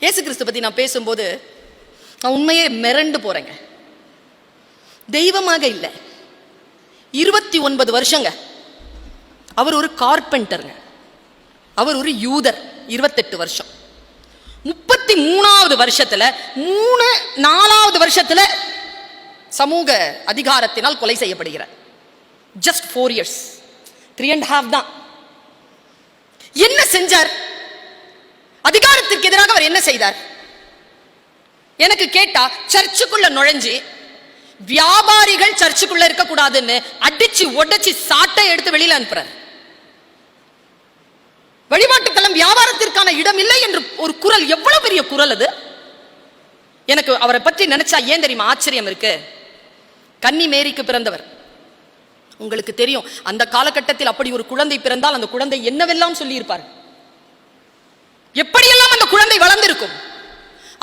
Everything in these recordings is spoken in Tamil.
இயேசு கிறிஸ்து பத்தி நான் பேசும்போது நான் உண்மையே மிரண்டு போறேங்க. தெய்வமாக இல்லை. இருபத்தி ஒன்பது வருஷங்க. அவர் ஒரு கார்பெண்டருங்க. அவர் ஒரு யூதர் இருபத்தெட்டு வருஷம். முப்பத்தி மூணாவது வருஷத்துல மூணு நாலாவது வருஷத்துல சமூக அதிகாரத்தினால் கொலை செய்யப்படுகிறார். Just four years three and half தான். என்ன செஞ்சார்? அதிகாரத்திற்கு எதிராக அவர் என்ன செய்தார்? எனக்கு கேட்டா சர்ச்சுக்குள்ள நுழைஞ்சு வியாபாரிகள் சர்ச்சுக்குள்ள இருக்க கூடாதுன்னு அடிச்சு உடைச்சு சாட்டை எடுத்து வெளியில அனுப்புறார். வழிபாட்டுத்தலம் வியாபாரத்திற்கான இடம் இல்லை என்று ஒரு குரல் எவ்வளவு பெரிய குரல் அது? எனக்கு அவரை பற்றி நினைச்சா ஏன் தெரியுமா? ஆச்சரியம் இருக்கு. கன்னி மேரிக்கு பிறந்தவர். உங்களுக்கு தெரியும் அந்த காலகட்டத்தில் அப்படி ஒரு குழந்தை பிறந்தால் அந்த குழந்தை என்னவெல்லாம் சொல்லியிருப்பார்? குழந்தை வளர்ந்திருக்கும்.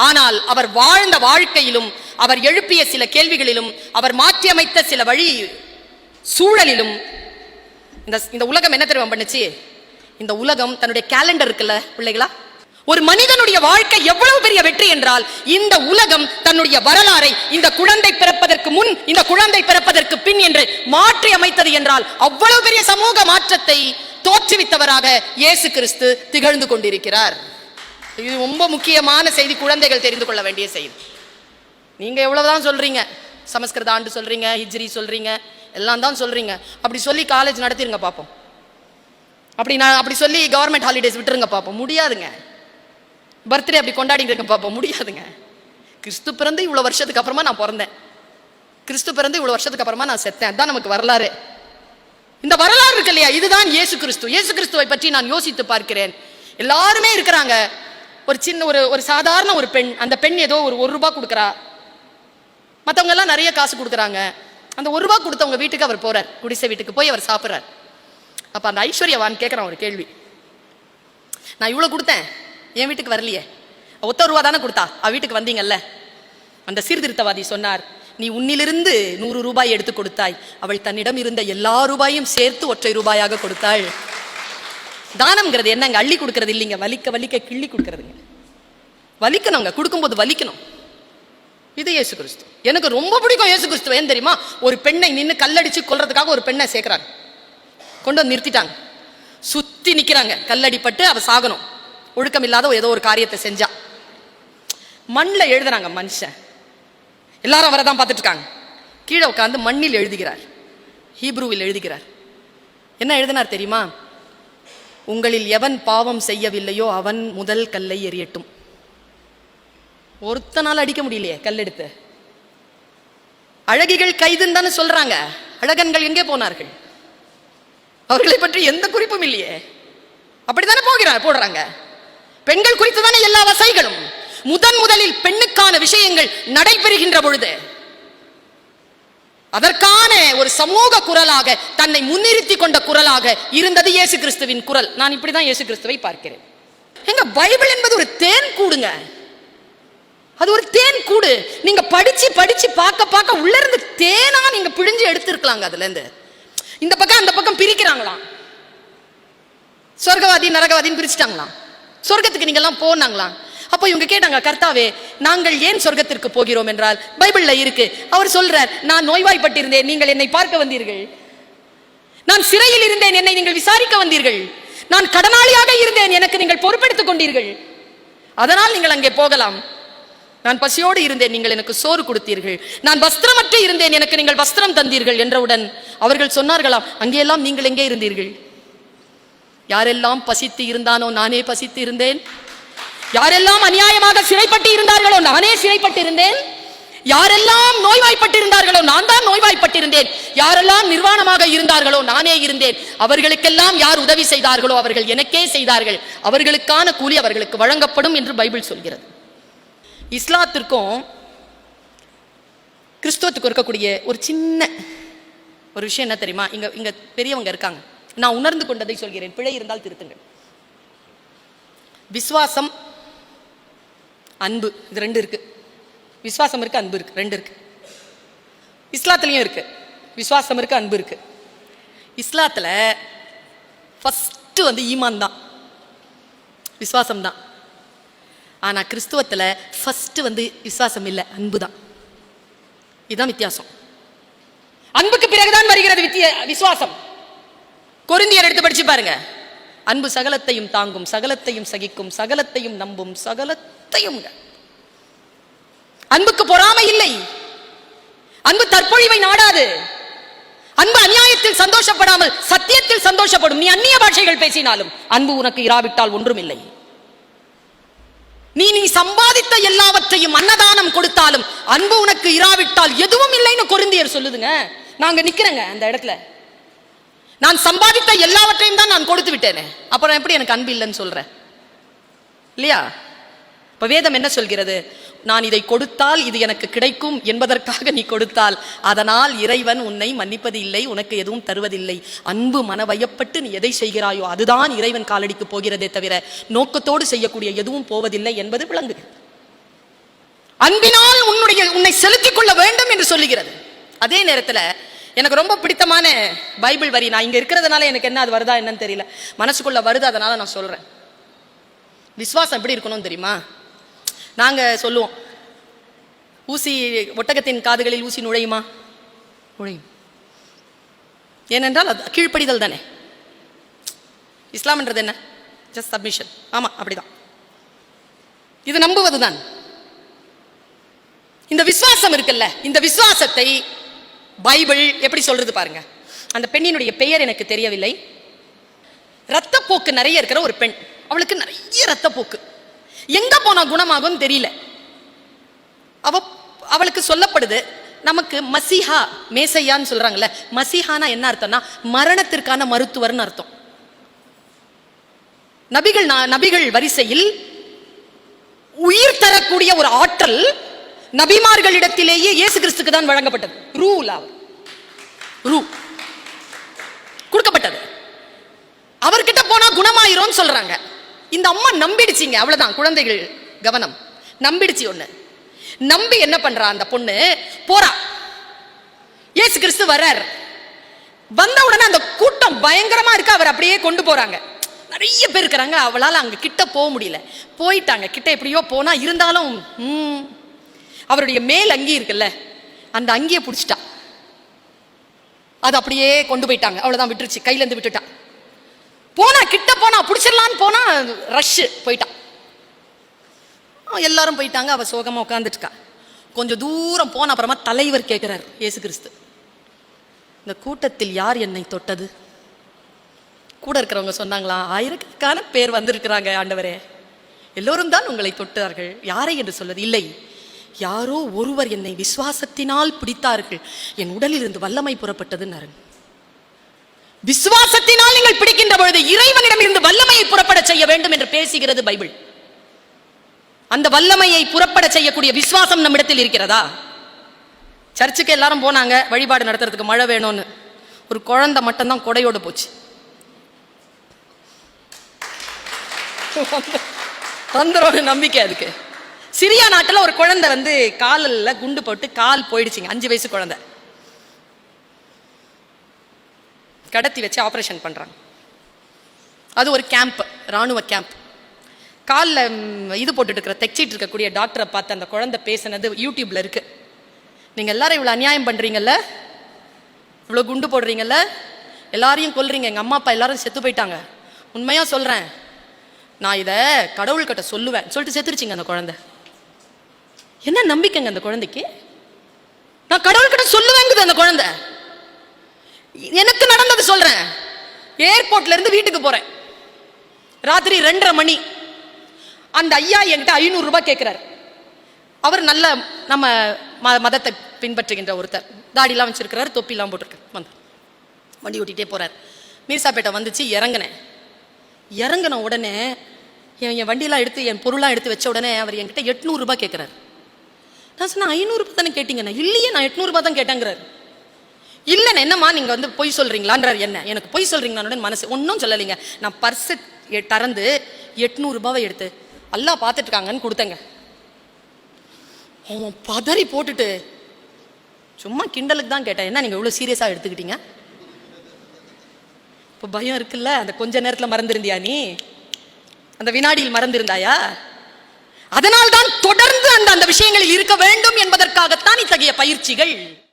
ஆனால் அவர் வாழ்ந்த வாழ்க்கையிலும் அவர் எழுப்பிய சில கேள்விகளிலும் அவர் மாற்றியமைத்த சில வழி சூழலிலும் இந்த இந்த உலகம் என்ன தெரியும் பண்ணுச்சு? இந்த உலகம் தன்னுடைய கேலண்டர் இருக்குல்ல பிள்ளைகளா? ஒரு மனிதனுடைய வாழ்க்கை எவ்வளவு பெரிய வெற்றி என்றால் இந்த உலகம் தன்னுடைய வரலாறை இந்த குழந்தை பிறப்பதற்கு முன் இந்த குழந்தை பிறப்பதற்கு பின் என்று மாற்றி அமைத்தது என்றால் அவ்வளவு பெரிய சமூக மாற்றத்தை தோற்றுவித்தவராக இயேசு கிறிஸ்து திகழ்ந்து கொண்டிருக்கிறார். இது ரொம்ப முக்கியமான செய்தி. குழந்தைகள் தெரிந்து கொள்ள வேண்டிய செய்தி. நீங்கள் எவ்வளோதான் சொல்கிறீங்க சமஸ்கிருத ஆண்டு சொல்கிறீங்க ஹிஜ்ரி சொல்கிறீங்க எல்லாம் தான் சொல்கிறீங்க அப்படி சொல்லி காலேஜ் நடத்திருங்க பார்ப்போம் அப்படி நான் அப்படி சொல்லி கவர்மெண்ட் ஹாலிடேஸ் விட்டுருங்க பார்ப்போம் முடியாதுங்க. பர்த்டே அப்படி கொண்டாடிங்க இருக்க பார்ப்போம் முடியாதுங்க. கிறிஸ்து பிறந்து இவ்வளோ வருஷத்துக்கு அப்புறமா நான் பிறந்தேன். கிறிஸ்து பிறந்து இவ்வளோ வருஷத்துக்கு அப்புறமா நான் செத்தேன். அதான் நமக்கு வரலாறு. இந்த வரலாறு இருக்கு இல்லையா? இதுதான் இயேசு கிறிஸ்து. இயேசு கிறிஸ்துவை பற்றி நான் யோசித்து பார்க்கிறேன். எல்லாருமே இருக்கிறாங்க. ஒரு சின்ன ஒரு ஒரு சாதாரண ஒரு பெண் அந்த பெண் ஏதோ ஒரு ஒரு ரூபா கொடுக்குறா. மற்றவங்க எல்லாம் நிறைய காசு கொடுக்குறாங்க. அந்த ஒரு ரூபா கொடுத்தவங்க வீட்டுக்கு அவர் போறார். குடிசை வீட்டுக்கு போய் அவர் சாப்பிட்றார். அப்ப அந்த ஐஸ்வர்யவான் கேட்குறான் ஒரு கேள்வி. நான் இவ்வளோ கொடுத்தேன் என் வீட்டுக்கு வரலையே. ஒத்த ரூபா தானே கொடுத்தா? அவ வீட்டுக்கு வந்தீங்கல்ல. அந்த சீர்திருத்தவாதி சொன்னார் நீ உன்னிலிருந்து நூறு ரூபாய் எடுத்து கொடுத்தாய். அவள் தன்னிடம் இருந்த எல்லா ரூபாயும் சேர்த்து ஒற்றை ரூபாயாக கொடுத்தாள். தானம்ங்கிறது என்னங்க? அள்ளி கொடுக்கறது இல்லைங்க. வலிக்க வலிக்க கிள்ளி கொடுக்கறதுங்க. வலிக்கணுங்க கொடுக்கும்போது வலிக்கணும். இது இயேசு கிறிஸ்து. எனக்கு ரொம்ப பிடிக்கும் இயேசு கிறிஸ்துவ. ஏன் தெரியுமா? ஒரு பெண்ணை நின்று கல்லடிச்சு கொல்றதுக்காக ஒரு பெண்ணை சேர்க்கிறாங்க. கொண்டு வந்து நிறுத்திட்டாங்க. சுத்தி நிக்கிறாங்க. கல்லடிப்பட்டு அவ சாகணும். ஒழுக்கம் இல்லாத ஏதோ ஒரு காரியத்தை செஞ்சா. மண்ணில் எழுதுறாங்க மனுஷன். எல்லாரும் அவரை தான் பார்த்துட்டு இருக்காங்க கீழே உட்காந்து மண்ணில் எழுதுகிறார். ஹீப்ரூவில் எழுதுகிறார். என்ன எழுதினார் தெரியுமா? உங்களில் எவன் பாவம் செய்யவில்லையோ அவன் முதல் கல்லை எறியட்டும் ஒருத்தனால அடிக்க முடியலையே கல்லெடுத்து அழகிகள் கைதுன்னு தானே சொல்றாங்க. அழகன்கள் எங்கே போனார்கள்? அவர்களை பற்றி எந்த குறிப்பும் இல்லையே. அப்படித்தானே போகிறார் போடுறாங்க. பெண்கள் குறித்து தானே எல்லா வசைகளும். முதன் முதலில் பெண்ணுக்கான விஷயங்கள் நடைபெறுகின்ற பொழுது அதற்கான ஒரு சமூக குரலாக தன்னை முன்னிறுத்தி கொண்ட குரலாக இருந்தது இயேசு கிறிஸ்துவின் குரல். நான் இப்படிதான் இயேசு கிறிஸ்துவை பார்க்கிறேன். எங்க பைபிள் என்பது ஒரு தேன் கூடுங்க. அது ஒரு தேன் கூடு. நீங்க படிச்சு படிச்சு பார்க்க பார்க்க உள்ள இருந்து தேனா நீங்க பிழிஞ்சு எடுத்திருக்கலாங்க அதுல இருந்து இந்த பக்கம் அந்த பக்கம் பிரிக்கிறாங்களாம். சொர்க்கவாதி நரகவாதின்னு பிரிச்சுட்டாங்களாம். சொர்க்கத்துக்கு நீங்க எல்லாம் போனாங்களாம். அப்போ இவங்க கேட்டாங்க கர்த்தாவே நாங்கள் ஏன் சொர்க்கத்திற்கு போகிறோம் என்றால்? பைபிள்ல இருக்கு. அவர் சொல்றார் நான் நோய்வாய்ப்பட்டிருந்தேன். நீங்கள் என்னை பார்க்க வந்தீர்கள். நான் சிறையில் இருந்தேன். என்னை நீங்கள் விசாரிக்க வந்தீர்கள். நான் கடனாளியாக இருந்தேன். எனக்கு நீங்கள் பொறுப்பெடுத்துக் கொண்டீர்கள். அதனால் நீங்கள் அங்கே போகலாம். நான் பசியோடு இருந்தேன் நீங்கள் எனக்கு சோறு கொடுத்தீர்கள். நான் வஸ்திரமற்று இருந்தேன் எனக்கு நீங்கள் வஸ்திரம் தந்தீர்கள் என்றவுடன் அவர்கள் சொன்னார்களாம் அங்கேயெல்லாம் நீங்கள் எங்கே இருந்தீர்கள்? யாரெல்லாம் பசித்து இருந்தானோ நானே பசித்து இருந்தேன். யாரெல்லாம் அநியாயமாக சிறைப்பட்டு இருந்தார்களோ நானே சிறைப்பட்டு இருந்தேன். யாரெல்லாம் நோய்வாய்ப்பட்டிருந்தார்களோ நான் தான் நோய்வாய்ப்பட்டிருந்தேன். யாரெல்லாம் நிர்வாணமாக இருந்தார்களோ நானே இருந்தேன். அவர்களுக்கெல்லாம் யார் உதவி செய்தார்களோ அவர்கள் எனக்கே செய்தார்கள். அவர்களுக்கான கூலி அவர்களுக்கு வழங்கப்படும் என்று பைபிள் சொல்கிறது. இஸ்லாத்திற்கும் கிறிஸ்தவத்துக்கும் இருக்கக்கூடிய ஒரு சின்ன ஒரு விஷயம் என்ன தெரியுமா? இங்கே இங்கே பெரியவங்க இருக்காங்க. நான் உணர்ந்து கொண்டதை சொல்கிறேன். பிழை இருந்தால் திருத்துங்கள். விஸ்வாசம் அன்பு. இது ரெண்டு இருக்கு. விஸ்வாசம் இருக்கு அன்பு இருக்கு. ரெண்டு இருக்கு. இஸ்லாத்துலேயும் இருக்கு. விஸ்வாசம் இருக்கு அன்பு இருக்கு. இஸ்லாத்தில் ஃபஸ்ட்டு வந்து ஈமான் தான். விஸ்வாசம் தான். ஆனா கிறிஸ்துவத்துல ஃபஸ்ட்டு வந்து விசுவாசம் இல்லை அன்பு தான் இதுதான் வித்தியாசம். அன்புக்கு பிறகுதான் வருகிறது வித்திய விசுவாசம். கொருந்தியர் எடுத்து படிச்சு பாருங்க. அன்பு சகலத்தையும் தாங்கும் சகலத்தையும் சகிக்கும் சகலத்தையும் நம்பும் சகலத்தையும் அன்புக்கு பொறாமை இல்லை. அன்பு தற்பொழிவை நாடாது. அன்பு அநியாயத்தில் சந்தோஷப்படாமல் சத்தியத்தில் சந்தோஷப்படும். நீ அந்நிய பாஷைகள் பேசினாலும் அன்பு உனக்கு இராவிட்டால் ஒன்றும் இல்லை நீ நீ சம்பாதித்த எல்லாவற்றையும் அன்னதானம் கொடுத்தாலும் அன்பு உனக்கு இராவிட்டால் எதுவும் இல்லைன்னு கொருந்தியர் சொல்லுதுங்க. நாங்க நிக்கிறேங்க அந்த இடத்துல. நான் சம்பாதித்த எல்லாவற்றையும் தான் நான் கொடுத்து விட்டேனே. அப்புறம் எப்படி எனக்கு அன்பு இல்லைன்னு சொல்றேன் இல்லையா? இப்ப வேதம் என்ன சொல்கிறது? நான் இதை கொடுத்தால் இது எனக்கு கிடைக்கும் என்பதற்காக நீ கொடுத்தால். அதனால் இறைவன் உன்னை மன்னிப்பது இல்லை உனக்கு எதுவும் தருவதில்லை. அன்பு மனவயப்பட்டு நீ எதை செய்கிறாயோ அதுதான் இறைவன் காலடிக்கு போகிறதே தவிர நோக்கத்தோடு செய்யக்கூடிய எதுவும் போவதில்லை என்பது விளங்குகிறது. அன்பினால் உன்னுடைய உன்னை செலுத்திக் கொள்ள வேண்டும் என்று சொல்லுகிறது. அதே நேரத்தில் எனக்கு ரொம்ப பிடித்தமான பைபிள் வரி. நான் இங்க இருக்கிறதுனால எனக்கு என்ன அது வருதா என்னன்னு தெரியல. மனசுக்குள்ள வருது அதனால நான் சொல்றேன். விசுவாசம் எப்படி இருக்கணும் தெரியுமா? நாங்கள் சொல்லுவோம். ஊசி ஒட்டகத்தின் காதுகளில் ஊசி நுழையுமா? நுழையும். ஏனென்றால் அது கீழ்ப்படிதல் தானே. இஸ்லாம்ன்றது என்ன? ஜஸ்ட் சப்மிஷன் ஆமாம் அப்படிதான். இது நம்புவது தான் இந்த விசுவாசம் இருக்குல்ல இந்த விசுவாசத்தை பைபிள் எப்படி சொல்றது பாருங்க. அந்த பெண்ணினுடைய பெயர் எனக்கு தெரியவில்லை. ரத்தப்போக்கு நிறைய இருக்கிற ஒரு பெண். அவளுக்கு நிறைய ரத்தப்போக்கு. எங்க போனா குணமாகும் தெரியல. அவ அவளுக்கு சொல்லப்படுது நமக்கு மசிஹா மேசையான்னு சொல்றாங்கல்ல மசிஹானா என்ன அர்த்தம்னா மரணத்திற்கான மருத்துவர்னு அர்த்தம். நபிகள் நபிகள் வரிசையில் உயிர் தரக்கூடிய ஒரு ஆற்றல் நபிமார்களிடத்திலேயே இயேசு கிறிஸ்துக்கு தான் வழங்கப்பட்டது. ரூல் அவர் ரூ. கொடுக்கப்பட்டது. அவர்கிட்ட போனா குணமாயிரும் சொல்றாங்க. இந்த அம்மா நம்பிடுச்சிங்க அவ்வளவுதான். குழந்தைகள் கவனம். நம்பிடுச்சு ஒண்ணு. நம்பி என்ன பண்றா அந்த பொண்ணு? போறா. ஏசு கிறிஸ்து வர்றார். வந்த உடனே அந்த கூட்டம் பயங்கரமா இருக்கு. அவர் அப்படியே கொண்டு போறாங்க. நிறைய பேர் இருக்கிறாங்க. அவளால் அங்க கிட்ட போக முடியல. போயிட்டாங்க. கிட்ட எப்படியோ போனா இருந்தாலும் ம், அவருடைய மேல் அங்கி இருக்குல்ல அந்த அங்கியை பிடிச்சிட்டா. அது அப்படியே கொண்டு போயிட்டாங்க. அவ்வளவுதான் விட்டுருச்சு. கையிலேருந்து விட்டுட்டா. போனா கிட்ட போனா பிடிச்சிடலான்னு போனா ரஷ்ஷு போயிட்டான் எல்லாரும் போயிட்டாங்க. அவள் சோகமாக உட்காந்துட்டுக்கா கொஞ்சம் தூரம் போன அப்புறமா தலைவர் கேட்குறார் இயேசு கிறிஸ்து. இந்த கூட்டத்தில் யார் என்னை தொட்டது? கூட இருக்கிறவங்க சொன்னாங்களா ஆயிரக்கணக்கான பேர் வந்திருக்கிறாங்க ஆண்டவரே. எல்லோரும் தான் உங்களை தொட்டார்கள். யாரை என்று சொல்வது? இல்லை. யாரோ ஒருவர் என்னை விசுவாசத்தினால் பிடித்தார்கள். என் உடலில் இருந்து வல்லமை புறப்பட்டதுன்னாரு விசுவாசத்தினால் நீங்கள் பிடிக்கின்ற பொழுது இறைவனிடம் இருந்து வல்லமையை புறப்பட செய்ய வேண்டும் என்று பேசுகிறது பைபிள். அந்த வல்லமையை புறப்பட செய்யக்கூடிய விசுவாசம் நம்மிடத்தில் இருக்கிறதா? சர்ச்சுக்கு எல்லாரும் போனாங்க வழிபாடு நடத்துறதுக்கு மழை வேணும்னு. ஒரு குழந்தை மட்டும்தான் கொடையோடு போச்சு. வந்துடும் நம்பிக்கை அதுக்கு. சிரியா நாட்டில் ஒரு குழந்தை வந்து காலில் குண்டு போட்டு கால் போயிடுச்சுங்க அஞ்சு வயசு குழந்தை. கடத்தி வச்சு ஆப்ரேஷன் பண்ணுறாங்க அது ஒரு கேம்ப் ராணுவ கேம்ப் காலில் இது போட்டுட்டு இருக்கிற தைச்சிட்டு இருக்கக்கூடிய டாக்டரை பார்த்து அந்த குழந்தை பேசுனது யூடியூப்பில் இருக்கு. நீங்கள் எல்லாரும் இவ்வளோ அநியாயம் பண்ணுறீங்கல்ல இவ்வளோ குண்டு போடுறீங்கல்ல? எல்லாரையும் கொல்றீங்க. எங்கள் அம்மா அப்பா எல்லாரும் செத்து போயிட்டாங்க. உண்மையாக சொல்கிறேன் நான் இதை கடவுள்கிட்ட சொல்லுவேன். சொல்லிட்டு செத்துருச்சிங்க அந்த குழந்தை. என்ன நம்பிக்கைங்க அந்த குழந்தைக்கு? நான் கடவுள்கிட்ட சொல்லுவேங்குது அந்த குழந்தை. எனக்கு நடந்தது சொல்றேன். ஏர்போர்ட்ல இருந்து வீட்டுக்கு போறேன். ராத்திரி ரெண்டரை மணி. அந்த ஐயா என்கிட்ட ஐநூறு ரூபாய் கேட்கிறாரு அவர் நல்ல நம்ம மதத்தை பின்பற்றுகின்ற ஒருத்தர். தாடிலாம் வச்சிருக்கிறாரு தொப்பிலாம் போட்டிருக்கார். வந்து வண்டி ஓட்டிகிட்டே போறார். மீர்சாப்பேட்டை வந்துச்சு இறங்கினேன். இறங்கின உடனே என் என் வண்டியெலாம் எடுத்து என் பொருளாக எடுத்து வச்ச உடனே அவர் என்கிட்ட எட்நூறுரூபா கேட்குறாரு நான் சொன்னேன் ஐநூறுரூபா தானே கேட்டிங்கண்ணே இல்லையே நான் எட்நூறுபா தான் கேட்டேங்கிறாரு. இல்லைண்ணே என்னம்மா நீங்கள் வந்து பொய் சொல்கிறீங்களான்றார் என்ன? எனக்கு பொய் சொல்கிறீங்களான்னு மனசு ஒன்றும் சொல்லலைங்க. நான் பர்ஸு திறந்து எட்நூறுபாவை எடுத்து எல்லாம் பார்த்துட்டு இருக்காங்கன்னு கொடுத்தேங்க. அவன் பதறி போட்டுட்டு சும்மா கிண்டலுக்கு தான் கேட்டேன். என்ன நீங்கள் இவ்வளோ சீரியஸாக எடுத்துக்கிட்டீங்க? இப்போ பயம் இருக்குல்ல அந்த கொஞ்ச நேரத்தில் மறந்துருந்தியா நீ? அந்த வினாடியில் மறந்திருந்தாயா? அதனால்தான் தொடர்ந்து அந்த அந்த விஷயங்களில் இருக்க வேண்டும் என்பதற்காகத்தான் இத்தகைய பயிற்சிகள்.